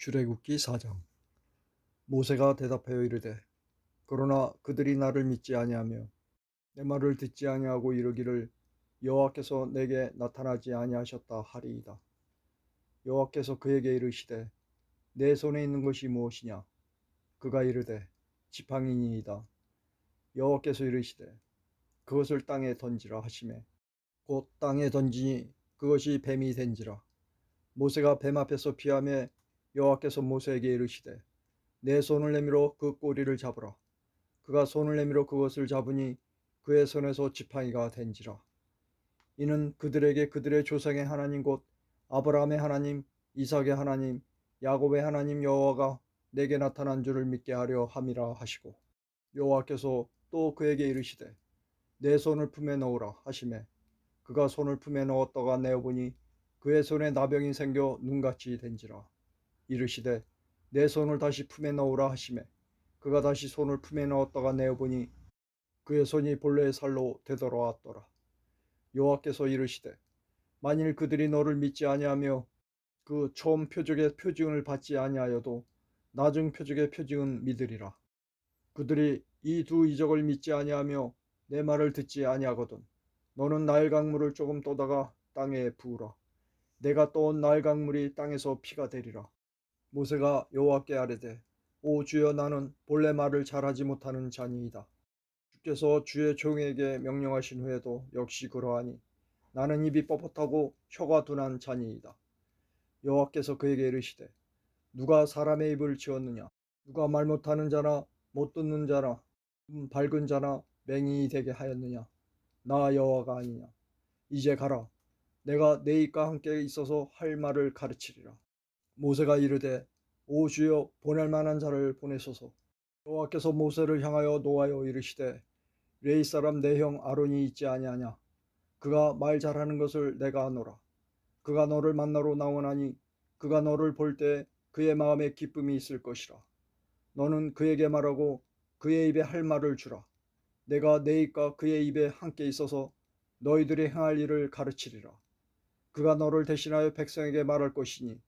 출애굽기 4장. 모세가 대답하여 이르되 그러나 그들이 나를 믿지 아니하며 내 말을 듣지 아니하고 이르기를 여호와께서 내게 나타나지 아니하셨다 하리이다. 여호와께서 그에게 이르시되 내 손에 있는 것이 무엇이냐? 그가 이르되 지팡이니이다. 여호와께서 이르시되 그것을 땅에 던지라 하시매 곧 땅에 던지니 그것이 뱀이 된지라. 모세가 뱀 앞에서 피하며 여호와께서 모세에게 이르시되 내 손을 내밀어 그 꼬리를 잡으라. 그가 손을 내밀어 그것을 잡으니 그의 손에서 지팡이가 된지라. 이는 그들에게 그들의 조상의 하나님 곧 아브라함의 하나님 이삭의 하나님 야곱의 하나님 여호와가 내게 나타난 줄을 믿게 하려 함이라 하시고 여호와께서 또 그에게 이르시되 내 손을 품에 넣으라 하시매 그가 손을 품에 넣었다가 내어보니 그의 손에 나병이 생겨 눈같이 된지라 이르시되 내 손을 다시 품에 넣으라 하시매 그가 다시 손을 품에 넣었다가 내어보니 그의 손이 본래의 살로 되돌아왔더라. 여호와께서 이르시되 만일 그들이 너를 믿지 아니하며 그 처음 표적의 표징을 받지 아니하여도 나중 표적의 표징은 믿으리라. 그들이 이 두 이적을 믿지 아니하며 내 말을 듣지 아니하거든 너는 나일 강물을 조금 떠다가 땅에 부으라. 내가 떠온 나일 강물이 땅에서 피가 되리라 모세가 여호와께 아뢰되 오 주여 나는 본래 말을 잘하지 못하는 자니이다. 주께서 주의 종에게 명령하신 후에도 역시 그러하니 나는 입이 뻣뻣하고 혀가 둔한 자니이다. 여호와께서 그에게 이르시되 누가 사람의 입을 지었느냐? 누가 말 못하는 자나 못 듣는 자나 음 밝은 자나 맹인이 되게 하였느냐? 나 여호와가 아니냐. 이제 가라. 내가 내 입과 함께 있어서 할 말을 가르치리라 모세가 이르되 오 주여 보낼 만한 자를 보내소서. 여호와께서 모세를 향하여 노하여 이르시되 레이 사람 내 형 아론이 있지 아니하냐? 그가 말 잘하는 것을 내가 아노라. 그가 너를 만나러 나오나니 그가 너를 볼 때 그의 마음에 기쁨이 있을 것이라. 너는 그에게 말하고 그의 입에 할 말을 주라. 내가 내 입과 그의 입에 함께 있어서 너희들이 행할 일을 가르치리라. 그가 너를 대신하여 백성에게 말할 것이니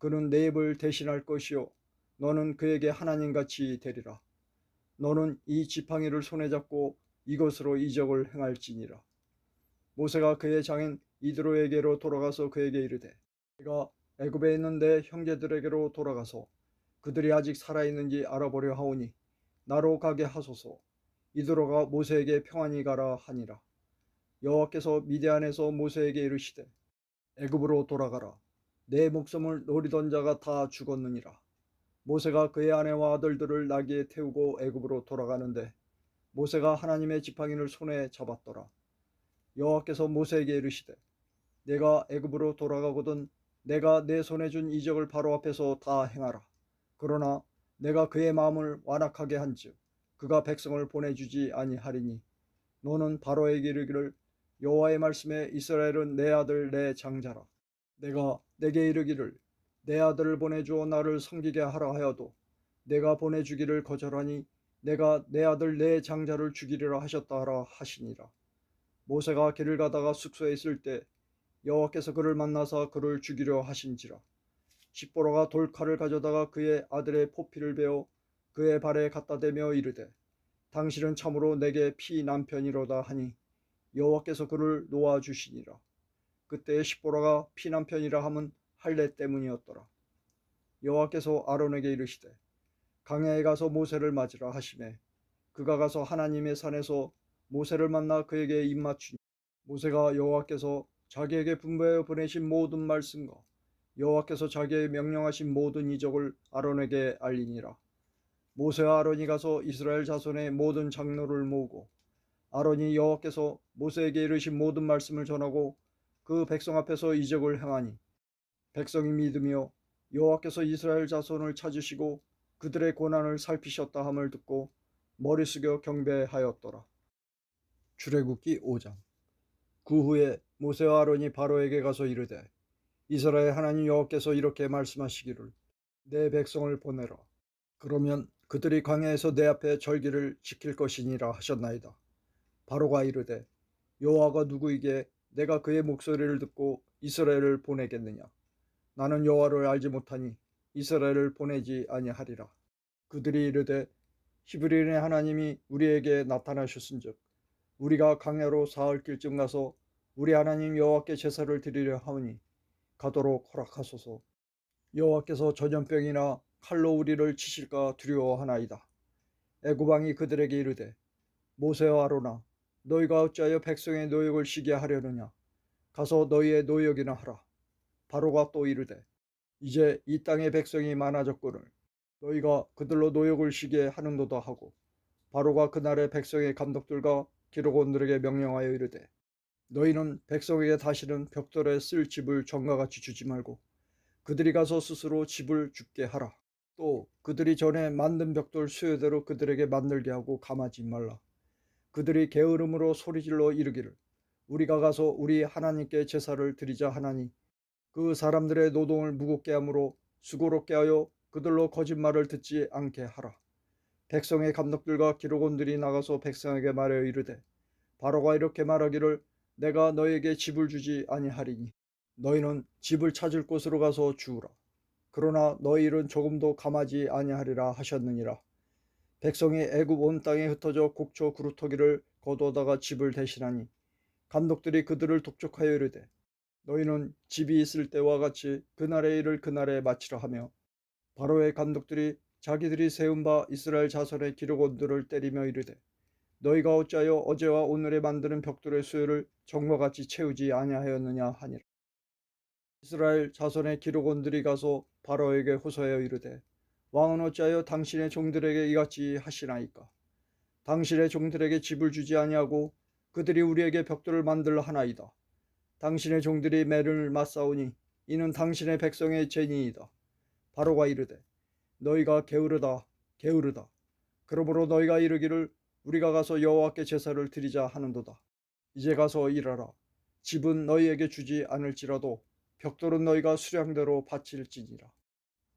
그는 내 입을 대신할 것이요. 너는 그에게 하나님같이 되리라. 너는 이 지팡이를 손에 잡고 이것으로 이적을 행할지니라. 모세가 그의 장인 이드로에게로 돌아가서 그에게 이르되 내가 애굽에 있는 내 형제들에게로 돌아가서 그들이 아직 살아 있는지 알아보려 하오니 나로 가게 하소서. 이드로가 모세에게 평안히 가라 하니라. 여호와께서 미디안에서 모세에게 이르시되 애굽으로 돌아가라 내 목숨을 노리던 자가 다 죽었느니라. 모세가 그의 아내와 아들들을 나귀에 태우고 애굽으로 돌아가는데 모세가 하나님의 지팡이를 손에 잡았더라. 여호와께서 모세에게 이르시되 내가 애굽으로 돌아가거든 내가 내 손에 준 이적을 바로 앞에서 다 행하라. 그러나 내가 그의 마음을 완악하게 한즉 그가 백성을 보내주지 아니하리니 너는 바로에게 이르기를 여호와의 말씀에 이스라엘은 내 아들 내 장자라. 내가 내게 이르기를 내 아들을 보내주어 나를 섬기게 하라 하여도 내가 보내주기를 거절하니 내가 내 아들 내 장자를 죽이리라 하셨다 하라 하시니라. 모세가 길을 가다가 숙소에 있을 때 여호와께서 그를 만나서 그를 죽이려 하신지라. 십보로가 돌칼을 가져다가 그의 아들의 포피를 베어 그의 발에 갖다 대며 이르되 당신은 참으로 내게 피 남편이로다 하니 여호와께서 그를 놓아 주시니라. 그때의 십보라가 피난편이라 함은 할례 때문이었더라. 여호와께서 아론에게 이르시되 강야에 가서 모세를 맞으라 하시매 그가 가서 하나님의 산에서 모세를 만나 그에게 입맞추니 모세가 여호와께서 자기에게 분부하여 보내신 모든 말씀과 여호와께서 자기에게 명령하신 모든 이적을 아론에게 알리니라. 모세와 아론이 가서 이스라엘 자손의 모든 장로를 모으고 아론이 여호와께서 모세에게 이르신 모든 말씀을 전하고 그 백성 앞에서 이적을 행하니 백성이 믿으며 여호와께서 이스라엘 자손을 찾으시고 그들의 고난을 살피셨다 함을 듣고 머리 숙여 경배하였더라. 출애굽기 5장 그 후에 모세와 아론이 바로에게 가서 이르되 이스라엘 하나님 여호와께서 이렇게 말씀하시기를 내 백성을 보내라 그러면 그들이 광야에서 내 앞에 절기를 지킬 것이니라 하셨나이다. 바로가 이르되 여호와가 누구에게 내가 그의 목소리를 듣고 이스라엘을 보내겠느냐? 나는 여호와를 알지 못하니 이스라엘을 보내지 아니하리라. 그들이 이르되 히브리인의 하나님이 우리에게 나타나셨은즉 우리가 강야로 사흘 길쯤 가서 우리 하나님 여호와께 제사를 드리려 하오니 가도록 허락하소서. 여호와께서 전염병이나 칼로 우리를 치실까 두려워하나이다. 애굽왕이 그들에게 이르되 모세와 아로나 너희가 어찌하여 백성의 노역을 쉬게 하려느냐 가서 너희의 노역이나 하라. 바로가 또 이르되 이제 이 땅의 백성이 많아졌거늘 너희가 그들로 노역을 쉬게 하는도다 하고 바로가 그날의 백성의 감독들과 기록원들에게 명령하여 이르되 너희는 백성에게 다시는 벽돌에 쓸 집을 전과같이 주지 말고 그들이 가서 스스로 집을 죽게 하라. 또 그들이 전에 만든 벽돌 수요대로 그들에게 만들게 하고 감하지 말라. 그들이 게으름으로 소리질러 이르기를 우리가 가서 우리 하나님께 제사를 드리자 하나니 그 사람들의 노동을 무겁게 함으로 수고롭게 하여 그들로 거짓말을 듣지 않게 하라. 백성의 감독들과 기록원들이 나가서 백성에게 말하여 이르되 바로가 이렇게 말하기를 내가 너에게 집을 주지 아니하리니 너희는 집을 찾을 곳으로 가서 주우라. 그러나 너희 일은 조금도 감하지 아니하리라 하셨느니라. 백성이 애굽 온 땅에 흩어져 곡초 그루터기를 거두다가 집을 대신하니 감독들이 그들을 독촉하여 이르되 너희는 집이 있을 때와 같이 그날의 일을 그날에 마치라 하며 바로의 감독들이 자기들이 세운 바 이스라엘 자손의 기록원들을 때리며 이르되 너희가 어찌하여 어제와 오늘에 만드는 벽돌의 수요를 정과 같이 채우지 아니하였느냐 하니라. 이스라엘 자손의 기록원들이 가서 바로에게 호소하여 이르되 왕은 어찌하여 당신의 종들에게 이같이 하시나이까? 당신의 종들에게 집을 주지 아니하고 그들이 우리에게 벽돌을 만들라 하나이다. 당신의 종들이 매를 맞사오니 이는 당신의 백성의 죄니이다. 바로가 이르되 너희가 게으르다 게으르다. 그러므로 너희가 이르기를 우리가 가서 여호와께 제사를 드리자 하는도다. 이제 가서 일하라. 집은 너희에게 주지 않을지라도 벽돌은 너희가 수량대로 바칠지니라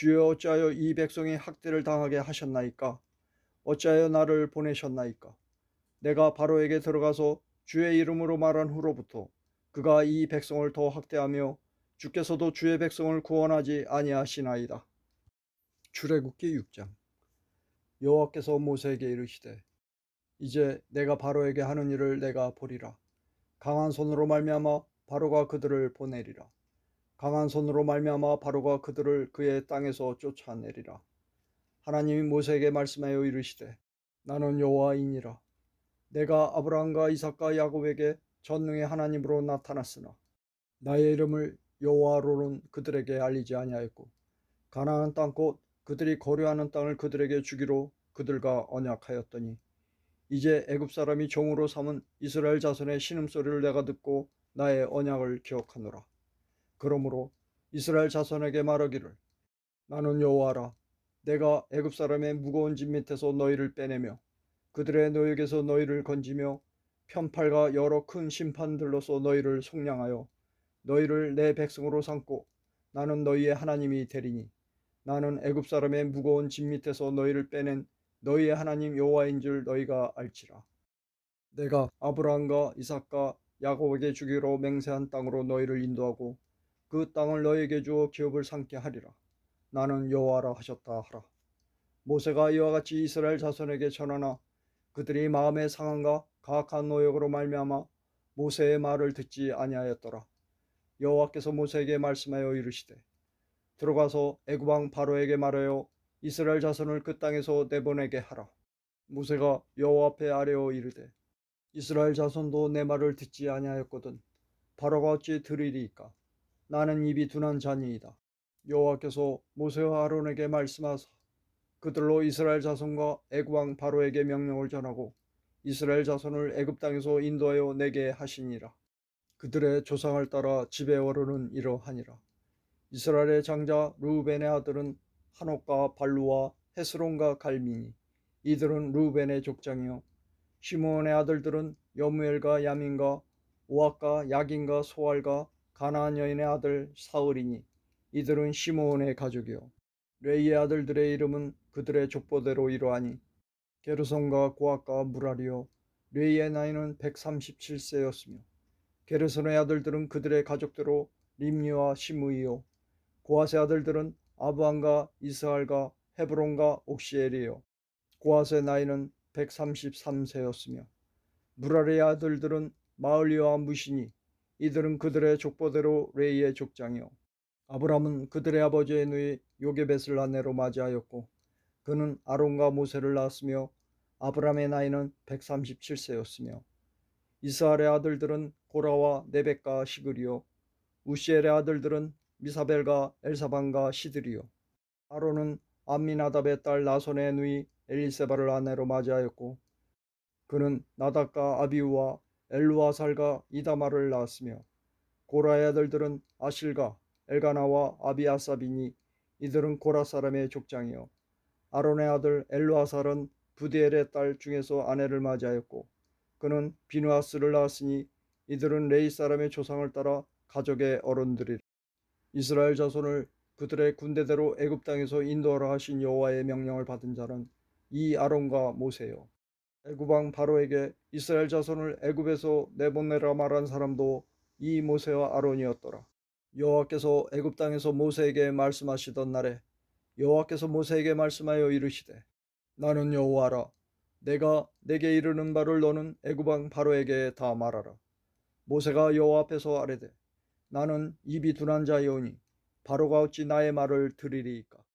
주여 어찌하여 이 백성이 학대를 당하게 하셨나이까? 어찌하여 나를 보내셨나이까? 내가 바로에게 들어가서 주의 이름으로 말한 후로부터 그가 이 백성을 더 학대하며 주께서도 주의 백성을 구원하지 아니하시나이다. 출애굽기 6장 여호와께서 모세에게 이르시되 이제 내가 바로에게 하는 일을 내가 보리라. 강한 손으로 말미암아 바로가 그들을 보내리라. 강한 손으로 말미암아 바로가 그들을 그의 땅에서 쫓아내리라. 하나님이 모세에게 말씀하여 이르시되 나는 여호와이니라. 내가 아브라함과 이삭과 야곱에게 전능의 하나님으로 나타났으나 나의 이름을 여호와로는 그들에게 알리지 아니하였고 가나안 땅곧 그들이 거류하는 땅을 그들에게 주기로 그들과 언약하였더니 이제 애굽 사람이 종으로 삼은 이스라엘 자손의 신음소리를 내가 듣고 나의 언약을 기억하노라. 그러므로 이스라엘 자손에게 말하기를 나는 여호와라 내가 애굽 사람의 무거운 짐 밑에서 너희를 빼내며 그들의 노역에서 너희를 건지며 편팔과 여러 큰 심판들로서 너희를 속량하여 너희를 내 백성으로 삼고 나는 너희의 하나님이 되리니 나는 애굽 사람의 무거운 짐 밑에서 너희를 빼낸 너희의 하나님 여호와인 줄 너희가 알지라. 내가 아브라함과 이삭과 야곱에게 주기로 맹세한 땅으로 너희를 인도하고 그 땅을 너희에게 주어 기업을 삼게 하리라 나는 여호와라 하셨다 하라 모세가 이와 같이 이스라엘 자손에게 전하나 그들이 마음의 상함과 가악한 노역으로 말미암아 모세의 말을 듣지 아니하였더라. 여호와께서 모세에게 말씀하여 이르시되 들어가서 애굽 왕 바로에게 말하여 이스라엘 자손을 그 땅에서 내보내게 하라. 모세가 여호와 앞에 아뢰어 이르되 이스라엘 자손도 내 말을 듣지 아니하였거든 바로가 어찌 들으리이까 나는 입이 둔한 자니이다. 여호와께서 모세와 아론에게 말씀하사 그들로 이스라엘 자손과 애굽 왕 바로에게 명령을 전하고 이스라엘 자손을 애굽 땅에서 인도하여 내게 하시니라. 그들의 조상을 따라 집에 오르는 이러하니라. 이스라엘의 장자 루벤의 아들은 한옥과 발루와 헤스론과 갈미니 이들은 루벤의 족장이요 시므온의 아들들은 여무엘과 야민과 오악과 야긴과 소알과 가나안 여인의 아들 사울이니 이들은 시므온의 가족이요. 레이의 아들들의 이름은 그들의 족보대로 이러하니 게르손과 고악과 무라리요. 레이의 나이는 137세였으며 게르손의 아들들은 그들의 가족대로 림리와 시므이요. 고아스의 아들들은 아브안과 이스할과 헤브론과 옥시엘이요. 고아스의 나이는 133세였으며 무라리의 아들들은 마을리와 무시니 이들은 그들의 족보대로 레이의 족장이요. 아브람은 그들의 아버지의 누이 요게벳을 아내로 맞이하였고 그는 아론과 모세를 낳았으며 아브람의 나이는 137세였으며 이스할의 아들들은 고라와 네벡과 시그리요. 우시엘의 아들들은 미사벨과 엘사반과 시드리요. 아론은 암미나답의 딸 나손의 누이 엘리세바를 아내로 맞이하였고 그는 나답과 아비우와 엘루아살과 이다마를 낳았으며 고라의 아들들은 아실과 엘가나와 아비아사비니 이들은 고라 사람의 족장이요. 아론의 아들 엘루아살은 부디엘의 딸 중에서 아내를 맞이하였고 그는 비누아스를 낳았으니 이들은 레이 사람의 조상을 따라 가족의 어른들이라. 이스라엘 자손을 그들의 군대대로 애굽 땅에서 인도하라 하신 여호와의 명령을 받은 자는 이 아론과 모세요 애굽 왕 바로에게 이스라엘 자손을 애굽에서 내보내라 말한 사람도 이 모세와 아론이었더라. 여호와께서 애굽 땅에서 모세에게 말씀하시던 날에 여호와께서 모세에게 말씀하여 이르시되 나는 여호와라. 내가 내게 이르는 바를 너는 애굽 왕 바로에게 다 말하라. 모세가 여호와 앞에서 아뢰되 나는 입이 둔한 자이오니 바로가 어찌 나의 말을 들으리이까